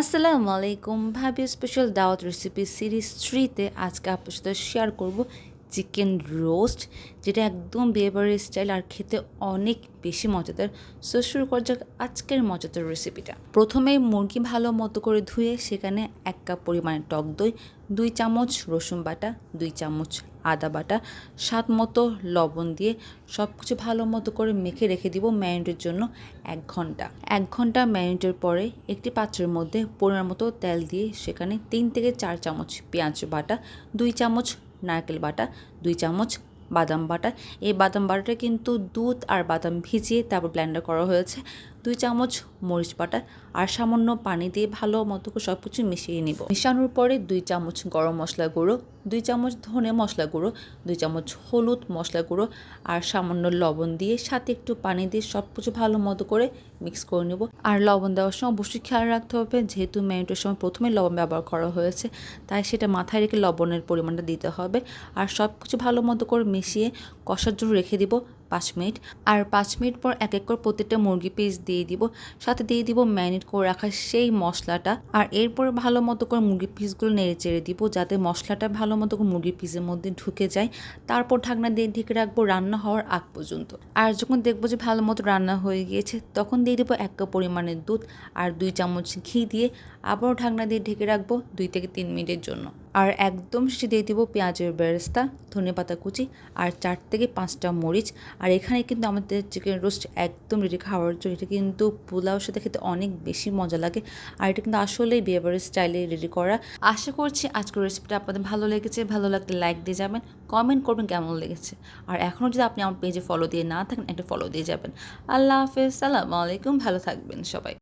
আসসালামু আলাইকুম ভাবি স্পেশাল দাওয়াত রেসিপি সিরিজ থ্রিতে আজকে আপনার সাথে শেয়ার করব চিকেন রোস্ট যেটা একদম বিয়েবাড়ির স্টাইল আর খেতে অনেক বেশি মজাদার। সো শুরু করা যাক আজকের মজাদার রেসিপিটা প্রথমে মুরগি ভালো মতো করে ধুয়ে সেখানে এক কাপ পরিমাণে টক দই, দুই চামচ রসুন বাটা, দুই চামচ আদা বাটা, স্বাদ মতো লবণ দিয়ে সব কিছু ভালো মতো করে মেখে রেখে দিব ম্যারিনেটের জন্য এক ঘণ্টা। এক ঘণ্টা ম্যারিনেটের পরে একটি পাত্রের মধ্যে পরিমাণ মতো তেল দিয়ে সেখানে তিন থেকে চার চামচ পেঁয়াজ বাটা, দুই চামচ নারকেল বাটা, দুই চামচ বাদাম বাটা। এই বাদাম বাটাটা কিন্তু দুধ আর বাদাম ভিজিয়ে তারপর ব্লেন্ডার করা হয়েছে। দুই চামচ মরিচ বাটা আর সামান্য পানি দিয়ে ভালো মতো সব কিছু মিশিয়ে নিব। মিশানোর পরে দুই চামচ গরম মশলা গুঁড়ো দুই চামচ ধনে মশলা গুঁড়ো, দুই চামচ হলুদ মশলা গুঁড়ো আর সামান্য লবণ দিয়ে সাথে একটু পানি দিয়ে সব কিছু ভালো মতো করে মিক্স করে নেব। আর লবণ দেওয়ার সময় অবশ্যই খেয়াল রাখতে হবে যেহেতু ম্যারিনেটের সময় প্রথমে লবণ ব্যবহার করা হয়েছে, তাই সেটা মাথায় রেখে লবণের পরিমাণটা দিতে হবে। আর সব কিছু ভালো মতো করে মিশিয়ে কষার জন্য রেখে দিব পাঁচ মিনিট। আর পাঁচ মিনিট পর এক এক করে প্রত্যেকটা মুরগি পিস দিয়ে দিব। সাথে দিয়ে দিব ম্যারিনেট করে রাখা সেই মশলাটা। আর এরপর ভালো মতো করে মুরগি পিসগুলো নেড়ে চেড়ে দিব, যাতে মশলাটা ভালো মতো করে মুরগির পিসের মধ্যে ঢুকে যায়। তারপর ঢাকনা দিয়ে ঢেকে রাখব রান্না হওয়ার আগ পর্যন্ত। আর যখন দেখব যে ভালো মতো রান্না হয়ে গিয়েছে, তখন দিয়ে দেবো এক কাপ পরিমাণের দুধ আর দুই চামচ ঘি দিয়ে আবারও ঢাকনা দিয়ে ঢেকে রাখব দুই থেকে তিন মিনিটের জন্য। আর একদম শেষে দিয়ে দিব পেঁয়াজের বেরেস্তা ধনে পাতা কুচি আর চার থেকে পাঁচটা মরিচ। আর এখানে কিন্তু আমাদের চিকেন রোস্ট একদম রেডি খাওয়ার জন্য, এটা কিন্তু পোলাওর সাথে খেতে অনেক বেশি মজা লাগে। আর এটা কিন্তু আসলেই বিয়েবাড়ির স্টাইলে রেডি করা। আশা করছি আজকের রেসিপিটা আপনাদের ভালো লেগেছে। ভালো লাগলে লাইক দিয়ে যাবেন কমেন্ট করবেন কেমন লেগেছে। আর এখনও যদি আপনি আমার পেজে ফলো দিয়ে না থাকেন, একটা ফলো দিয়ে যাবেন। আল্লাহ হাফেজ, সালামু আলাইকুম, ভালো থাকবেন সবাই।